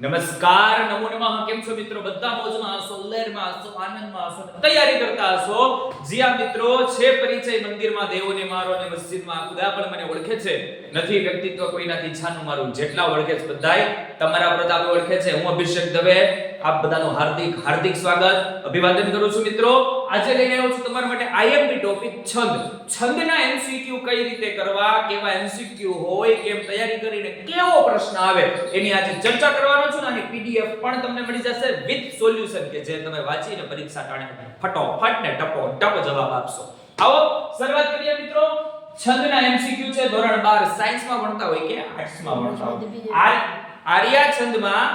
નમસ્કાર, નમો નમઃ. કેમ છો મિત્રો? બધા મોજમાં હશો ઉલ્લેરમાં હશો, આનંદમાં હશો તૈયારી કરતા હશો. જી આ મિત્રો, છે પરિચય મંદિરમાં દેવોને મારો અને મસ્જિદમાં ખુદા પણ મને ઓળખે છે. નથી વ્યક્તિત્વ કોઈનાથી છાનું મારું જેટલા ઓળખે છે બધાય, તમારા પ્રતાપે ઓળખે છે. હું અભિષેક દવે. આપ બધાનું હાર્દિક હાર્દિક સ્વાગત. અભિવાદન કરું છું મિત્રો. આજે લઈને આવ્યો છું તમારા માટે આઈએમપી ટોપિક છંદ. છંદના એમસીક્યુ કઈ રીતે કરવા કેવા એમસીક્યુ હોય કેમ તૈયારી કરીને કેવો પ્રશ્ન આવે એની આજે ચર્ચા કરવાનો છું અને પીડીએફ પણ તમને મળી જશે વિથ સોલ્યુશન કે જે તમે વાંચીને પરીક્ષા ટાણે ફટોફટ ને ટપો ટપ જવાબ આપશો. આવો શરૂઆત કરીએ મિત્રો. છંદના એમસીક્યુ છે ધોરણ 12 સાયન્સમાં ભણતા હોય કે આર્ટ્સમાં ભણતા હોય? આ આર્યા છંદમાં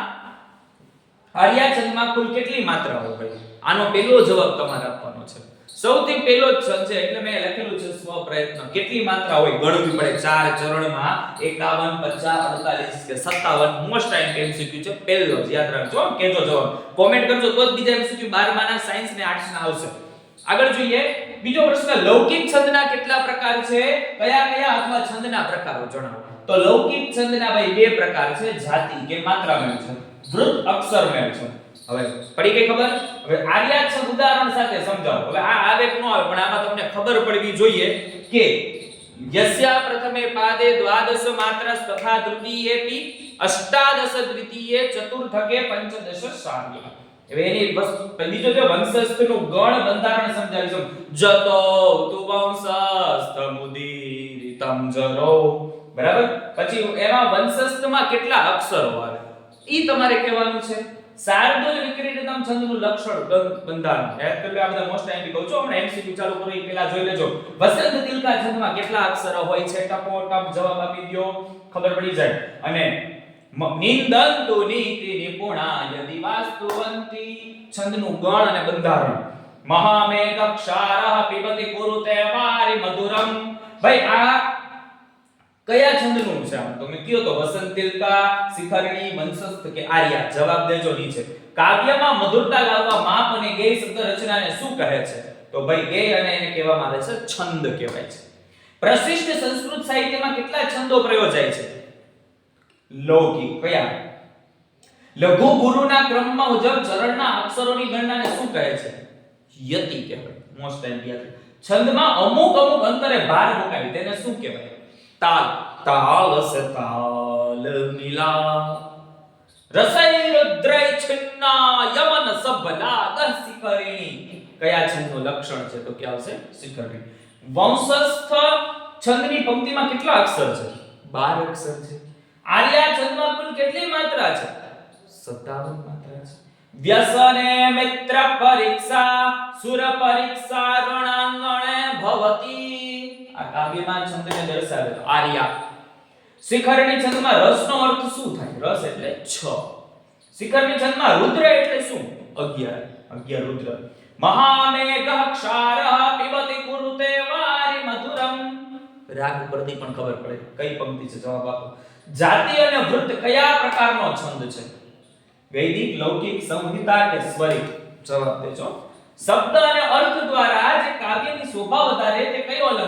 આર્યા છંદમાં કુલ કેટલી માત્રાઓ હોય? આનો પહેલો જવાબ તમારે આપવાનો છે. સૌથી પહેલો છંદ છે, એટલે મેં લખેલું છે સ્વ પ્રયત્ન કેટલી માત્રા હોય? ગણવી પડે. ચાર ચરણમાં 51 50 48 કે 57 મોસ્ટ ટાઈમ એમસીક્યુ છે. પહેલો જ. યાદ રાખજો કેજો જવાબ કોમેન્ટ કરજો, તો જ બીજા એમસીક્યુ 12 માના સાયન્સ ને આર્ટ્સ ના આવશે. આગળ જોઈએ. બીજો પ્રશ્ન, લૌકિક છંદના કેટલા પ્રકાર છે? કયા કયા અથવા છંદના પ્રકારો જણાવો? તો લૌકિક છંદના ભાઈ બે પ્રકાર છે. જાતિ કે માત્રા મેળ છે. વૃત અક્ષર મેળ છે. હવે પડી ગઈ ખબર? હવે આર્યાક્ષર ઉદાહરણ સાથે સમજાવો. હવે આ આવે કે ન આવે, પણ આમાં તમને ખબર પડવી જોઈએ કે યસ્યા પ્રથમે પાદે દ્વાદશ માત્ર તથા તૃતીયેપી અષ્ટાદશ દ્વિતીયે, ચતુર્થકે પંચદશ શ્રાવ્ય હવે એની બસ બીજો જો વંશસ્થનું ગણ બંધારણ સમજાવીશું જતો તુ વંશસ્થ મુદીરિતમ જરો. બરાબર? પછી એમાં વંશસ્થમાં કેટલા અક્ષરો આવે? ઈ તમારે કહેવાનું છે. શાર્દુલ વિક્રીડિતમ છંદનું લક્ષણ બંધારણ. યાદ આ બધા મોસ્ટ ટાઈમ કહું છું. હમણાં એમસીક્યુ ચાલુ કરો, એ પહેલા જોઈ લેજો. વસંત તિલકા છંદમાં કેટલા અક્ષરો હોય છે? ટપો જવાબ આપી દ્યો. ખબર પડી જાય. અને નિંદંતુ નીતિ નિપુણાય દિવાસ્તુવંતી છંદનું ગણ અને બંધારણ. મહામેઘ ક્ષારઃ પિબતિ કુરુતે વારી મધુરમ ભાઈ, આ કયા છંદનું છે આમ? તમે કયો તો વસંત, તિલકા, શિખરણી વંશસ્થ કે આર્યા? જવાબ દેજો નીચે. કાવ્યમાં મધુરતા લાવવા માપ અને ગેય શબ્દ રચનાને શું કહે છે? તો ભાઈ ગેય અને એને કહેવામાં આવે છે છંદ કહેવાય છે. પ્રશિષ્ટ સંસ્કૃત સાહિત્યમાં કેટલા છંદો પ્રયોજાય છે? લૌકિક. કયા? લઘુ ગુરુના ક્રમમાં મુજબ ચરણના અક્ષરોની ગણનાને શું કહે છે? યતિ કહેવાય. મોસ્ટ ટાઈમ છંદમાં અમુક અમુક અંતરે ભાર મુકાવી તેને શું કહેવાય? તાલ. તાલ સે તાલ મિલા રસૈ રુદ્રૈ છિન્ના યમન સબલા દહ શિખરિણી કયા છંદનું લક્ષણ છે તો કે આવશે? શિખરણી વંશસ્થ છંદની પંક્તિમાં કેટલા અક્ષર છે? 12 અક્ષર છે. આર્યા છંદમાં કુલ કેટલી માત્રા છે? 57 માત્રા છે. વ્યસને મિત્ર પરીક્ષા, સુર પરીક્ષા, રણાંગણે ભવતી. આ કાવ્યમાં છંદને દર્શાવે તો આર્યા. શિખરની છંદમાં રસનો અર્થ શું થાય? રસ એટલે 6 શિખરની છંદમાં રુદ્ર એટલે શું? 11 11 રુદ્ર. મહામેઘ ક્ષારઃ પિબતિ કુરુતે વારી મધુરમ. રાગ પરથી પણ ખબર પડે. કઈ પંક્તિ છે? જવાબ આપો. જાતિ અને વૃત્ત કયા પ્રકારનો છંદ છે? વૈદિક, લૌકિક, સંહિતા કે સ્વરિત? જવાબ દેજો. શબ્દ અને અર્થ દ્વારા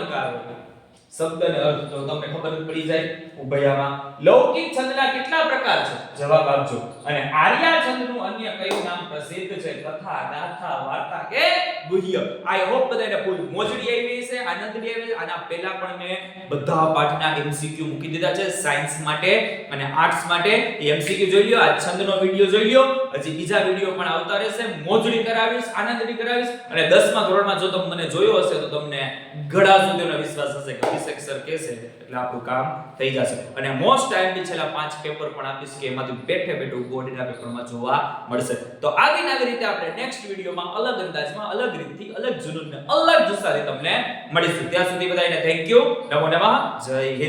તે કયો અલંકાર હોય શબ્દ અને અર્થ જો તમને ખબર પડી જાય, ઉભયામાં, લૌકિક છંદના કેટલા પ્રકાર છે? જવાબ આપજો. અને આર્યા છંદનું અન્ય કયું નામ પ્રસિદ્ધ છે? કથા, ગાથા, વાર્તા કે ગુહ્ય? આઈ હોપ બધાને ફૂલ મોજડી આવી છે આનંદડી આવી આના પહેલા પણ મેં બધા પાઠના એમસીક્યુ મૂકી દીધા છે સાયન્સ માટે અને આર્ટ્સ માટે. એમસીક્યુ જોઈ લ્યો, આ છંદનો વિડિયો જોઈ લ્યો. હજી બીજા વિડિયો પણ આવતા રહેશે. મોજડી કરાવીશ આનંદડી કરાવીશ. અને 10મા ધોરણમાં જો તમે મને જોયો હશે તો તમને ઘડા સુધીનો વિશ્વાસ હશે કે અભિષેક સર કહેશે એટલે આપણું કામ થઈ જશે. અને મોસ્ટ ટાઈમ બી છેલ્લા પાંચ પેપર પણ આપીશ કે એમાંથી બેઠે બેઠું બોડીના પેપરમાં જોવા મળશે. તો આવી આવી રીતે આપણે નેક્સ્ટ વિડીયોમાં અલગ અંદાજમાં અલગ રીતથી, અલગ જુનૂનને અલગ જુસ્સાથી તમને મળીશું. ત્યાં સુધી બધાને થેન્ક યુ નમો નમઃ. જય હિન્દ.